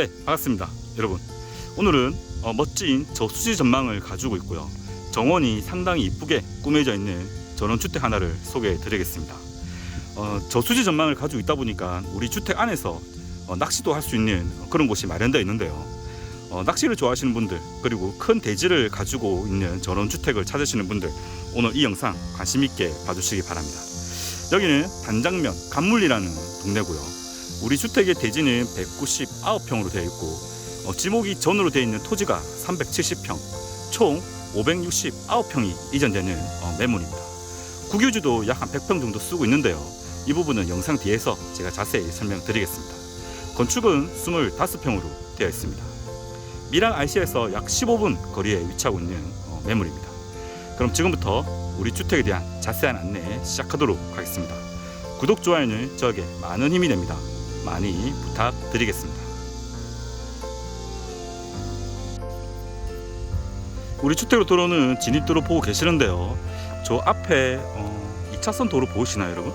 네, 반갑습니다. 여러분. 오늘은 어, 멋진 저수지 전망을 가지고 있고요. 정원이 상당히 이쁘게 꾸며져 있는 전원주택 하나를 소개해 드리겠습니다. 어, 저수지 전망을 가지고 있다 보니까 우리 주택 안에서 어, 낚시도 할 수 있는 그런 곳이 마련되어 있는데요. 어, 낚시를 좋아하시는 분들 그리고 큰 대지를 가지고 있는 전원주택을 찾으시는 분들 오늘 이 영상 관심 있게 봐주시기 바랍니다. 여기는 단장면 간물리라는 동네고요. 우리 주택의 대지는 199평으로 되어 있고 어, 지목이 전으로 되어 있는 토지가 370평, 총 569평이 이전되는 어, 매물입니다. 국유지도 약 한 100평 정도 쓰고 있는데요. 이 부분은 영상 뒤에서 제가 자세히 설명드리겠습니다. 건축은 25평으로 되어 있습니다. 밀양 IC에서 약 15분 거리에 위치하고 있는 어, 매물입니다. 그럼 지금부터 우리 주택에 대한 자세한 안내 시작하도록 하겠습니다. 구독, 좋아요는 저에게 많은 힘이 됩니다. 많이 부탁드리겠습니다. 우리 주택으로 들어오는 진입도로 보고 계시는데요. 저 앞에 어, 2차선 도로 보이시나요, 여러분?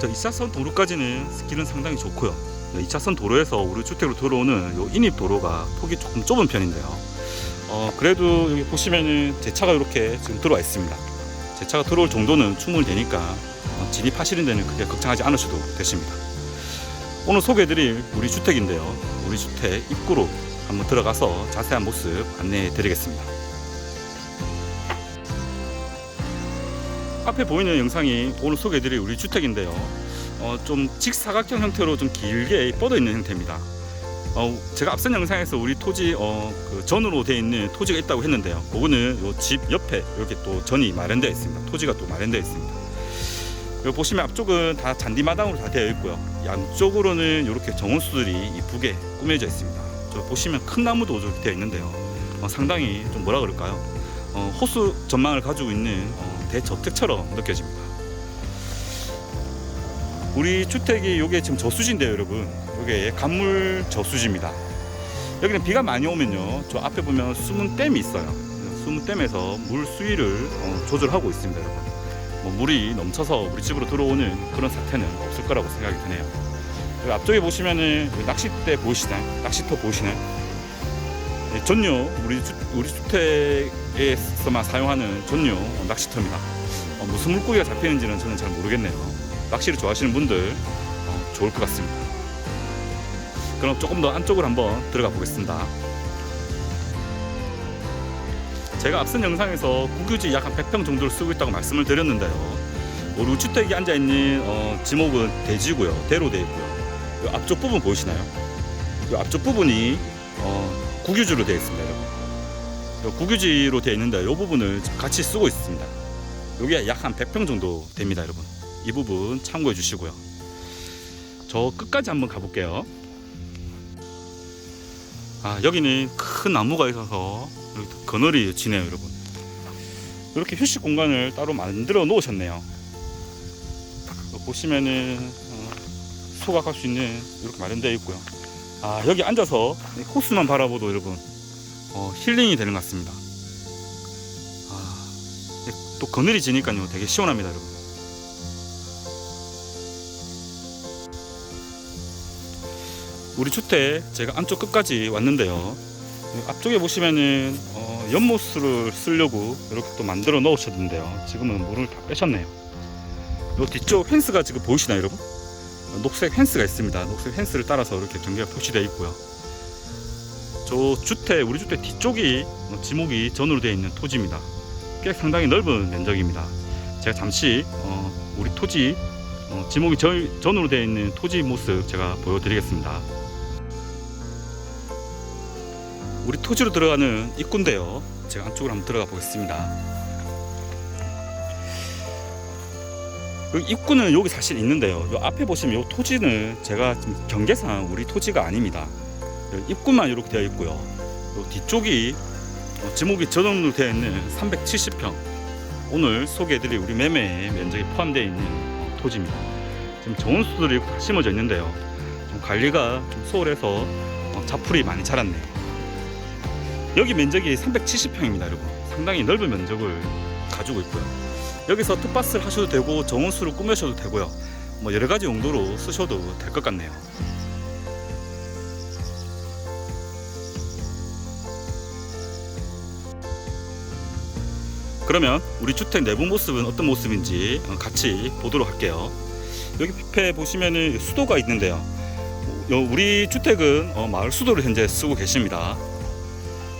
저 2차선 도로까지는 길은 상당히 좋고요. 2차선 도로에서 우리 주택으로 들어오는 요 인입 도로가 폭이 조금 좁은 편인데요. 어, 그래도 여기 보시면은 제 차가 이렇게 지금 들어와 있습니다. 제 차가 들어올 정도는 충분히 되니까 어, 진입하시는 데는 크게 걱정하지 않으셔도 되십니다. 오늘 소개해드릴 우리 주택인데요. 우리 주택 입구로 한번 들어가서 자세한 모습 안내해 드리겠습니다. 앞에 보이는 영상이 오늘 소개해드릴 우리 주택인데요. 어, 좀 직사각형 형태로 좀 길게 뻗어 있는 형태입니다. 어, 제가 앞선 영상에서 우리 토지 어, 그 전으로 되어 있는 토지가 있다고 했는데요. 그거는 요집 옆에 이렇게 또 전이 마련되어 있습니다. 토지가 또 마련되어 있습니다. 여기 보시면 앞쪽은 다 잔디마당으로 다 되어 있고요. 양쪽으로는 이렇게 정원수들이 이쁘게 꾸며져 있습니다. 저 보시면 큰 나무도 되어 있는데요. 어, 상당히 좀 뭐라 그럴까요? 어, 호수 전망을 가지고 있는 어, 대저택처럼 느껴집니다. 우리 주택이 요게 지금 저수지인데요, 여러분. 요게 간물 저수지입니다. 여기는 비가 많이 오면요, 저 앞에 보면 숨은 댐이 있어요. 숨은 댐에서 물 수위를 어, 조절하고 있습니다, 여러분. 뭐 물이 넘쳐서 우리 집으로 들어오는 그런 사태는 없을 거라고 생각이 드네요. 앞쪽에 보시면은 여기 낚싯대 보이시나요? 낚시터 보이시나요? 네, 전용 우리 주, 우리 주택에서만 사용하는 전용 낚시터입니다. 어, 무슨 물고기가 잡히는지는 저는 잘 모르겠네요. 낚시를 좋아하시는 분들 어, 좋을 것 같습니다. 그럼 조금 더 안쪽으로 한번 들어가 보겠습니다. 제가 앞선 영상에서 국유지 약 한 100평 정도를 쓰고 있다고 말씀을 드렸는데요. 우리 우주택이 앉아 있는 어, 지목은 대지고요, 대로 되어 있고요. 이 앞쪽 부분 보이시나요? 이 앞쪽 부분이 어, 국유지로 되어 있습니다. 이 국유지로 되어 있는데 이 부분을 같이 쓰고 있습니다. 여기가 약 한 100평 정도 됩니다, 여러분. 이 부분 참고해 주시고요. 저 끝까지 한번 가볼게요. 아, 여기는 큰 나무가 있어서 이렇게 그늘이 지네요, 여러분. 이렇게 휴식 공간을 따로 만들어 놓으셨네요. 보시면은 어, 소각할 수 있는 이렇게 마련되어 있고요. 아, 여기 앉아서 호수만 바라보도 여러분 어, 힐링이 되는 것 같습니다. 아, 또 그늘이 지니까요, 되게 시원합니다, 여러분. 우리 주택 제가 안쪽 끝까지 왔는데요. 앞쪽에 보시면은 어, 연못수를 쓰려고 이렇게 또 만들어 놓으셨는데요. 지금은 물을 다 빼셨네요. 요 뒤쪽 펜스가 지금 보이시나요, 여러분? 어, 녹색 펜스가 있습니다. 녹색 펜스를 따라서 이렇게 경계가 표시되어 있고요. 저 주택, 우리 주택 뒤쪽이 어, 지목이 전으로 되어 있는 토지입니다. 꽤 상당히 넓은 면적입니다. 제가 잠시 어, 우리 토지 어, 지목이 전, 전으로 되어 있는 토지 모습 제가 보여드리겠습니다. 우리 토지로 들어가는 입구인데요. 제가 안쪽으로 한번 들어가 보겠습니다. 여기 입구는 여기 사실 있는데요. 요 앞에 보시면 요 토지는 제가 지금 경계상 우리 토지가 아닙니다. 입구만 이렇게 되어 있고요. 요 뒤쪽이 어, 지목이 전원으로 되어 있는 370평. 오늘 소개해드릴 우리 매매 면적이 포함되어 있는 토지입니다. 지금 정원수들이 다 심어져 있는데요. 좀 관리가 좀 소홀해서 어, 자풀이 많이 자랐네요. 여기 면적이 370평입니다 여러분 상당히 넓은 면적을 가지고 있고요 여기서 텃밭을 하셔도 되고 정원수를 꾸며셔도 되고요 뭐 여러가지 용도로 쓰셔도 될 것 같네요 그러면 우리 주택 내부 모습은 어떤 모습인지 어, 같이 보도록 할게요. 여기 뷔페 보시면 수도가 있는데요. 어, 우리 주택은 어, 마을 수도를 현재 쓰고 계십니다.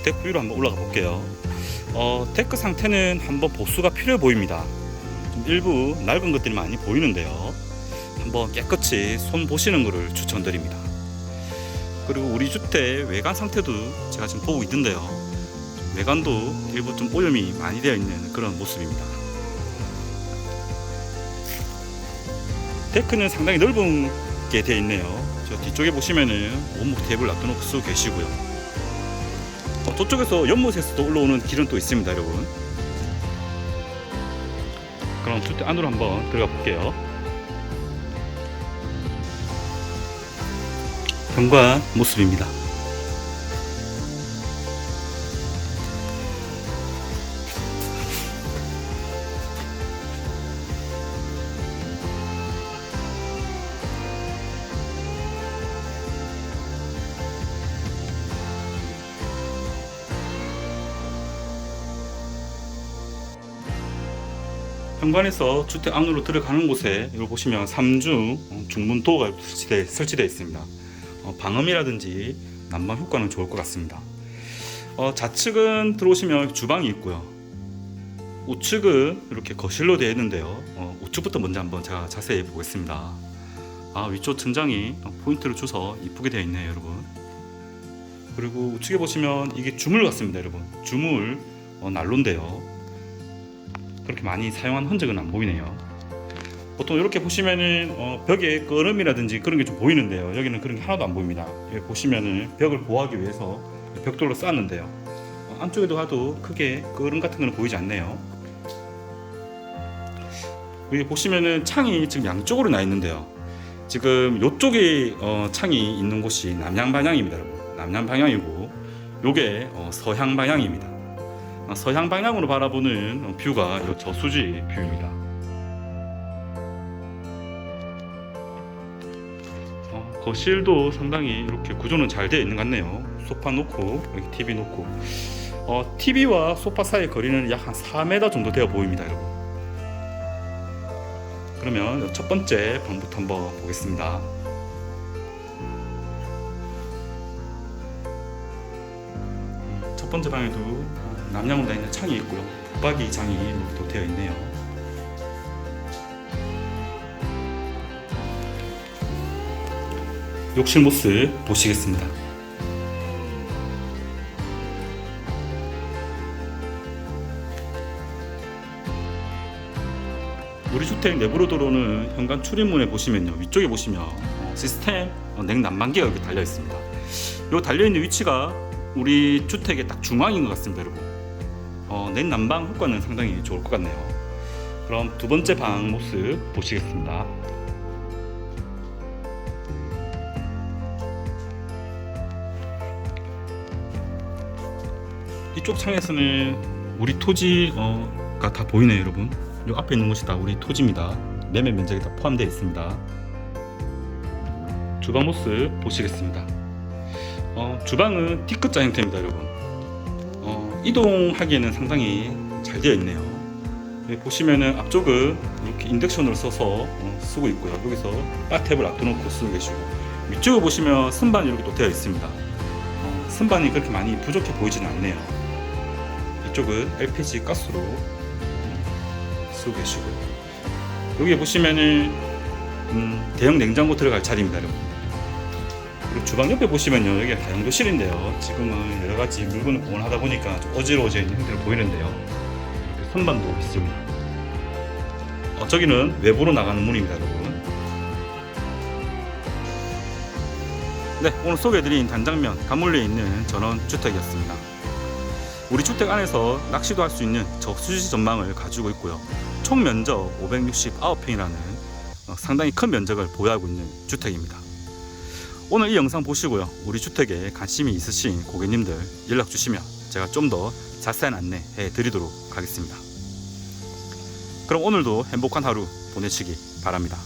데크 위로 한번 올라가 볼게요. 어, 데크 상태는 한번 보수가 필요해 보입니다. 좀 일부 낡은 것들이 많이 보이는데요. 한번 깨끗이 손 보시는 것을 추천드립니다. 그리고 우리 주택 외관 상태도 제가 지금 보고 있는데요. 외관도 일부 좀 오염이 많이 되어 있는 그런 모습입니다. 데크는 상당히 넓은 게 되어 있네요. 저 뒤쪽에 보시면은 원목 탭을 놔둬놓고 쓰고 계시고요. 어, 저쪽에서 연못에서도 올라오는 길은 또 있습니다, 여러분. 그럼 주택 안으로 한번 들어가 볼게요. 현관 모습입니다. 현관에서 주택 안으로 들어가는 곳에 이걸 보시면 3중 중문도가 설치되어, 설치되어 있습니다. 어, 방음이라든지 난방 효과는 좋을 것 같습니다. 어, 좌측은 들어오시면 주방이 있고요. 우측은 이렇게 거실로 되어 있는데요. 어, 우측부터 먼저 한번 제가 자세히 보겠습니다. 아 위쪽 천장이 포인트를 줘서 이쁘게 되어 있네요, 여러분. 그리고 우측에 보시면 이게 주물 같습니다, 여러분. 주물 어, 난로인데요. 그렇게 많이 사용한 흔적은 안 보이네요. 보통 이렇게 보시면은 어, 벽에 끄름이라든지 그런 게 좀 보이는데요. 여기는 그런 게 하나도 안 보입니다. 여기 보시면은 벽을 보호하기 위해서 벽돌로 쌓았는데요. 어, 안쪽에도 가도 크게 끄름 같은 거는 보이지 않네요. 여기 보시면은 창이 지금 양쪽으로 나 있는데요. 지금 이쪽에 어, 창이 있는 곳이 남양 방향입니다, 여러분. 남양 방향이고, 요게 어, 서향 방향입니다. 어, 서향 방향으로 바라보는 어, 뷰가 이 저수지 뷰입니다. 어, 거실도 상당히 이렇게 구조는 잘 되어 있는 것 같네요. 소파 놓고 여기 TV 놓고 어, TV와 소파 사이의 거리는 약 한 4m 정도 되어 보입니다, 여러분. 그러면 첫 번째 방부터 한번 보겠습니다. 음, 첫 번째 방에도 어, 남양으로 다 있는 창이 있고요. 붙박이 장이 또 되어 있네요. 욕실 모습 보시겠습니다. 우리 주택 내부로 들어오는 현관 출입문에 보시면요 위쪽에 보시면 어, 시스템 어, 냉난방기가 이렇게 달려 있습니다. 요 달려 있는 위치가 우리 주택의 딱 중앙인 것 같습니다, 여러분. 어, 냉난방 효과는 상당히 좋을 것 같네요. 그럼 두 번째 방 모습 보시겠습니다. 이쪽 창에서는 우리 토지가 다 보이네요, 여러분. 요 앞에 있는 곳이 다 우리 토지입니다. 매매 면적이 다 포함되어 있습니다. 주방 모습 보시겠습니다. 어, 주방은 D급자 형태입니다, 여러분. 어, 이동하기에는 상당히 잘 되어 있네요. 여기 보시면은 앞쪽은 이렇게 인덕션으로 써서 어, 쓰고 있고요. 여기서 바탭을 놔둬놓고 쓰고 계시고 위쪽에 보시면 선반이 이렇게 또 되어 있습니다. 어, 선반이 그렇게 많이 부족해 보이지는 않네요. 이쪽은 LPG 가스로 음, 쓰고 계시고요. 여기 보시면은 음, 대형 냉장고 들어갈 자리입니다, 여러분. 그리고 주방 옆에 보시면요, 여기가 다용도실인데요. 지금은 여러 가지 물건을 보관하다 보니까 좀 어지러워져 있는 형태로 보이는데요. 이렇게 선반도 있습니다. 어, 저기는 외부로 나가는 문입니다, 여러분. 네, 오늘 소개해드린 단장면 가물리에 있는 전원 주택이었습니다. 우리 주택 안에서 낚시도 할 수 있는 저수지 전망을 가지고 있고요. 총 면적 569평이라는 어, 상당히 큰 면적을 보유하고 있는 주택입니다. 오늘 이 영상 보시고요. 우리 주택에 관심이 있으신 고객님들 연락 주시면 제가 좀 더 자세한 안내 해 드리도록 하겠습니다. 그럼 오늘도 행복한 하루 보내시기 바랍니다.